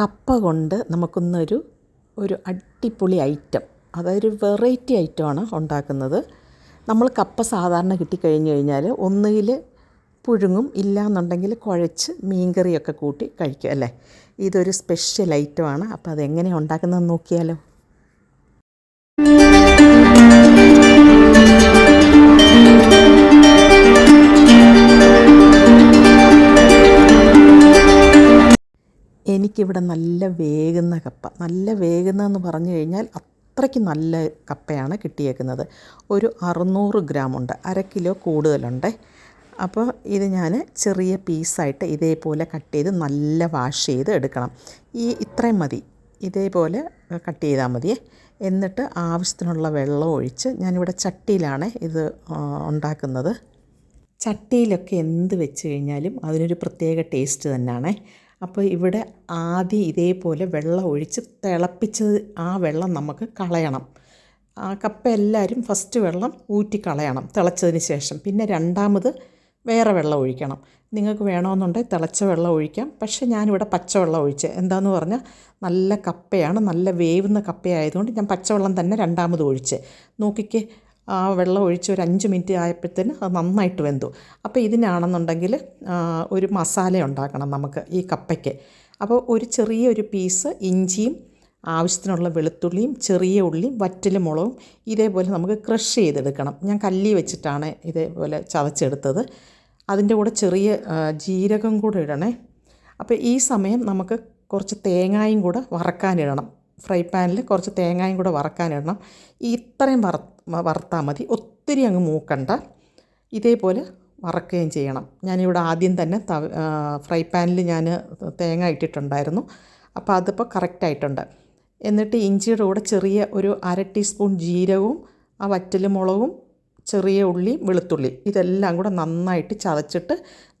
കപ്പ കൊണ്ട് നമുക്കൊന്നൊരു ഒരു അടിപൊളി ഐറ്റം അതൊരു വെറൈറ്റി ഐറ്റമാണ് ഉണ്ടാക്കുന്നത്. നമ്മൾ കപ്പ സാധാരണ കിട്ടിക്കഴിഞ്ഞ് കഴിഞ്ഞാൽ ഒന്നുകിൽ പുഴുങ്ങും ഇല്ലയെന്നുണ്ടെങ്കിൽ കുഴച്ച് മീൻകറിയൊക്കെ കൂട്ടി കഴിക്കും അല്ലേ? ഇതൊരു സ്പെഷ്യൽ ഐറ്റമാണ് അപ്പോൾ അതെങ്ങനെ ഉണ്ടാക്കുന്നതെന്ന് നോക്കിയാലോ? എനിക്കിവിടെ നല്ല വേകുന്ന കപ്പ. നല്ല വേകുന്നതെന്ന് പറഞ്ഞു കഴിഞ്ഞാൽ അത്രയ്ക്ക് നല്ല കപ്പയാണ് കിട്ടിയേക്കുന്നത്. ഒരു അറുന്നൂറ് ഗ്രാമുണ്ട്. അര കിലോ കൂടുതലുണ്ട്. അപ്പോൾ ഇത് ഞാൻ ചെറിയ പീസായിട്ട് ഇതേപോലെ കട്ട് ചെയ്ത് നല്ല വാഷ് ചെയ്ത് എടുക്കണം. ഈ ഇത്രയും മതി. ഇതേപോലെ കട്ട് ചെയ്താൽ മതി. എന്നിട്ട് ആവശ്യത്തിനുള്ള വെള്ളം ഒഴിച്ച് ഞാനിവിടെ ചട്ടിയിലാണ് ഇത് ഉണ്ടാക്കുന്നത്. ചട്ടിയിലൊക്കെ എന്ത് വെച്ച് കഴിഞ്ഞാലും അതിനൊരു പ്രത്യേക ടേസ്റ്റ് തന്നെയാണ് അപ്പോൾ ഇവിടെ ആദ്യം ഇതേപോലെ വെള്ളം ഒഴിച്ച് തിളപ്പിച്ചത് ആ വെള്ളം നമുക്ക് കളയണം. ആ കപ്പ എല്ലാവരും ഫസ്റ്റ് വെള്ളം ഊറ്റി കളയണം തിളച്ചതിന് ശേഷം. പിന്നെ രണ്ടാമത് വേറെ വെള്ളം ഒഴിക്കണം. നിങ്ങൾക്ക് വേണമെന്നുണ്ടെങ്കിൽ തിളച്ച വെള്ളം ഒഴിക്കാം. പക്ഷേ ഞാനിവിടെ പച്ചവെള്ളം ഒഴിച്ച്. എന്താന്ന് പറഞ്ഞാൽ നല്ല കപ്പയാണ്. നല്ല വേവുന്ന കപ്പയായതുകൊണ്ട് ഞാൻ പച്ചവെള്ളം തന്നെ രണ്ടാമത് ഒഴിച്ച്. നോക്കിക്കേ ആ വെള്ളം ഒഴിച്ച് ഒരു അഞ്ച് മിനിറ്റ് ആയപ്പോഴത്തേന് അത് നന്നായിട്ട് വെന്തു. അപ്പോൾ ഇതിനാണെന്നുണ്ടെങ്കിൽ ഒരു മസാല ഉണ്ടാക്കണം നമുക്ക് ഈ കപ്പയ്ക്ക്. അപ്പോൾ ഒരു ചെറിയൊരു പീസ് ഇഞ്ചിയും ആവശ്യത്തിനുള്ള വെളുത്തുള്ളിയും ചെറിയ ഉള്ളിയും വറ്റൽ മുളകും ഇതേപോലെ നമുക്ക് ക്രഷ് ചെയ്തെടുക്കണം. ഞാൻ കല്ലി വെച്ചിട്ടാണ് ഇതേപോലെ ചതച്ചെടുത്തത്. അതിന്റെ കൂടെ ചെറിയ ജീരകം കൂടെ ഇടണേ. അപ്പോൾ ഈ സമയം നമുക്ക് കുറച്ച് തേങ്ങായും കൂടെ വറക്കാനിടണം. ഫ്രൈ പാനിൽ കുറച്ച് തേങ്ങയും കൂടെ വറക്കാനിടണം. ഇത്രയും വറ വറുത്താൽ മതി. ഒത്തിരി അങ്ങ് മൂക്കണ്ട. ഇതേപോലെ വറക്കുകയും ചെയ്യണം. ഞാനിവിടെ ആദ്യം തന്നെ ഫ്രൈ പാനിൽ ഞാൻ തേങ്ങ ഇട്ടിട്ടുണ്ടായിരുന്നു. അപ്പോൾ അതിപ്പോൾ കറക്റ്റായിട്ടുണ്ട്. എന്നിട്ട് ഇഞ്ചിയുടെ കൂടെ ചെറിയ ഒരു അര ടീസ്പൂൺ ജീരകവും ആ വറ്റൽ മുളകും ചെറിയ ഉള്ളി വെളുത്തുള്ളി ഇതെല്ലാം കൂടെ നന്നായിട്ട് ചതച്ചിട്ട്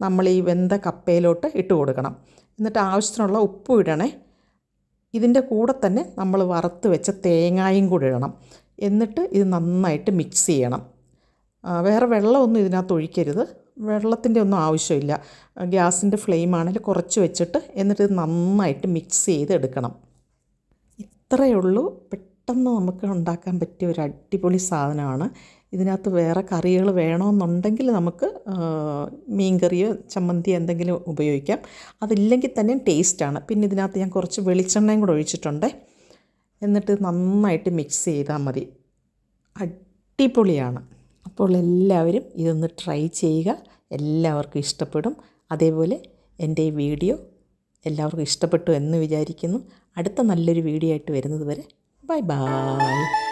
നമ്മൾ ഈ വെന്ത കപ്പയിലോട്ട് ഇട്ട് കൊടുക്കണം. എന്നിട്ട് ആവശ്യത്തിനുള്ള ഉപ്പും ഇടണേ. ഇതിന്റെ കൂടെ തന്നെ നമ്മൾ വറുത്ത് വെച്ച തേങ്ങായും കൂടി ഇടണം. എന്നിട്ട് ഇത് നന്നായിട്ട് മിക്സ് ചെയ്യണം. വേറെ വെള്ളമൊന്നും ഇതിനകത്ത് ഒഴിക്കരുത്. വെള്ളത്തിന്റെ ഒന്നും ആവശ്യമില്ല. ഗ്യാസിന്റെ ഫ്ലെയിം ആണെങ്കിൽ കുറച്ച് വെച്ചിട്ട് എന്നിട്ട് ഇത് നന്നായിട്ട് മിക്സ് ചെയ്ത് എടുക്കണം ഇത്രയേ ഉള്ളൂ. പെട്ടെന്ന് നമുക്ക് ഉണ്ടാക്കാൻ പറ്റിയ ഒരു അടിപൊളി സാധനമാണ്. ഇതിനകത്ത് വേറെ കറികൾ വേണമെന്നുണ്ടെങ്കിൽ നമുക്ക് മീൻ കറിയോ ചമ്മന്തിയോ എന്തെങ്കിലും ഉപയോഗിക്കാം. അതില്ലെങ്കിൽ തന്നെ ടേസ്റ്റാണ്. പിന്നെ ഇതിനകത്ത് ഞാൻ കുറച്ച് വെളിച്ചെണ്ണയും കൂടെ ഒഴിച്ചിട്ടുണ്ട്. എന്നിട്ട് നന്നായിട്ട് മിക്സ് ചെയ്താൽ മതി. അടിപൊളിയാണ്. അപ്പോൾ എല്ലാവരും ഇതൊന്ന് ട്രൈ ചെയ്യുക. എല്ലാവർക്കും ഇഷ്ടപ്പെടും. അതേപോലെ എന്റെ ഈ വീഡിയോ എല്ലാവർക്കും ഇഷ്ടപ്പെട്ടു എന്ന് വിചാരിക്കുന്നു. അടുത്ത നല്ലൊരു വീഡിയോ ആയിട്ട് വരുന്നത് വരെ ബൈ ബൈ.